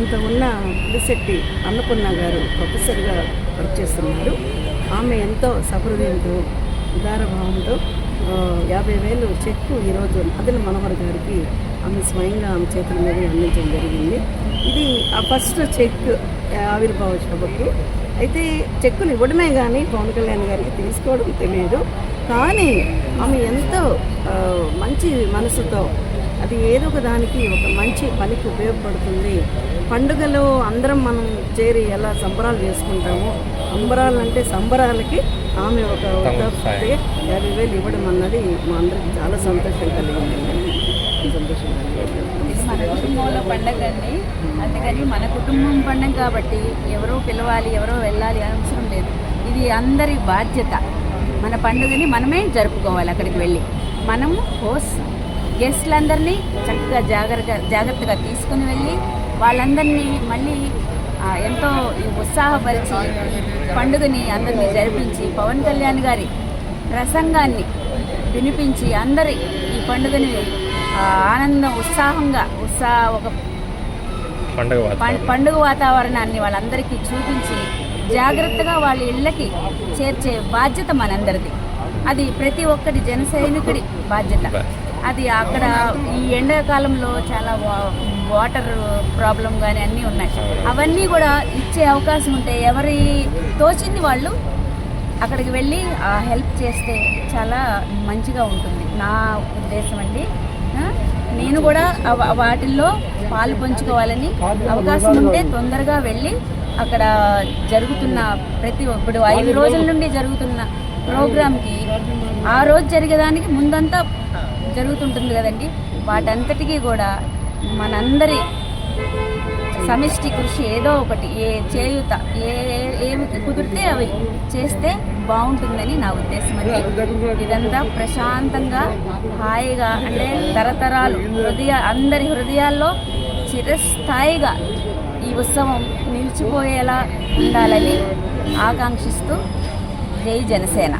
అంత ఉన్న పులిశెట్టి అన్నపూర్ణ గారు ప్రొఫెసర్గా వర్క్ చేస్తున్నారు. ఆమె ఎంతో సహృదయంతో ఉదారభావంతో యాభై వేలు చెక్కు ఈరోజు అదన మనోహర్ గారికి ఆమె స్వయంగా ఆమె చేతుల మీద అందించడం జరిగింది. ఇది ఆ ఫస్ట్ చెక్ ఆవిర్భావ సభకు. అయితే చెక్కులు ఇవ్వడమే కానీ పవన్ కళ్యాణ్ గారికి తీసుకోవడం తెలియదు కానీ ఆమె ఎంతో మంచి మనసుతో అది ఏదో ఒక దానికి ఒక మంచి పనికి ఉపయోగపడుతుంది. పండుగలో అందరం మనం చేరి ఎలా సంబరాలు చేసుకుంటామో సంబరాలు అంటే సంబరాలకి ఆమె ఒక యాభై వేలు ఇవ్వడం అన్నది మా అందరికి చాలా సంతోషం కలిగింది. సంతోషం మన కుటుంబంలో పండగ అండి. అందుకని మన కుటుంబం పండగ కాబట్టి ఎవరో పిలవాలి ఎవరో వెళ్ళాలి అని అవసరం లేదు. ఇది అందరి బాధ్యత. మన పండుగని మనమే జరుపుకోవాలి అక్కడికి వెళ్ళి. మనము హోస్ గెస్ట్లందరినీ చక్కగా జాగ్రత్త జాగ్రత్తగా తీసుకుని వెళ్ళి వాళ్ళందరినీ మళ్ళీ ఎంతో ఉత్సాహపరిచి పండుగని అందరినీ జరిపించి పవన్ కళ్యాణ్ గారి ప్రసంగాన్ని వినిపించి అందరి ఈ పండుగని ఆనందం ఉత్సాహంగా ఉత్సాహ ఒక పండగ పండుగ వాతావరణాన్ని వాళ్ళందరికీ చూపించి జాగ్రత్తగా వాళ్ళ ఇళ్ళకి చేర్చే బాధ్యత మనందరిది. అది ప్రతి ఒక్కటి జన సైనికుడి బాధ్యత. అది అక్కడ ఈ ఎండాకాలంలో చాలా వా- వాటర్ ప్రాబ్లం కానీ అన్నీ ఉన్నాయి. అవన్నీ కూడా ఇచ్చే అవకాశం ఉంటే ఎవరి తోచింది వాళ్ళు అక్కడికి వెళ్ళి హెల్ప్ చేస్తే చాలా మంచిగా ఉంటుంది. నా ఉద్దేశం అండి. నేను కూడా వాటిల్లో పాలు పంచుకోవాలని అవకాశం ఉంటే తొందరగా వెళ్ళి అక్కడ జరుగుతున్న ప్రతి ఇప్పుడు ఐదు రోజుల నుండి జరుగుతున్న ప్రోగ్రామ్కి ఆ రోజు జరిగేదానికి ముందంతా జరుగుతుంటుంది కదండి. వాటంతటికీ కూడా మనందరి సమిష్టి కృషి ఏదో ఒకటి ఏ చేయుత ఏ ఏమి కుదిరితే అవి చేస్తే బాగుంటుందని నా ఉద్దేశం అండి. ఇదంతా ప్రశాంతంగా హాయిగా అంటే తరతరాలు హృదయ అందరి హృదయాల్లో చిరస్థాయిగా ఈ ఉత్సవం నిలిచిపోయేలా ఉండాలని ఆకాంక్షిస్తూ జై జనసేన.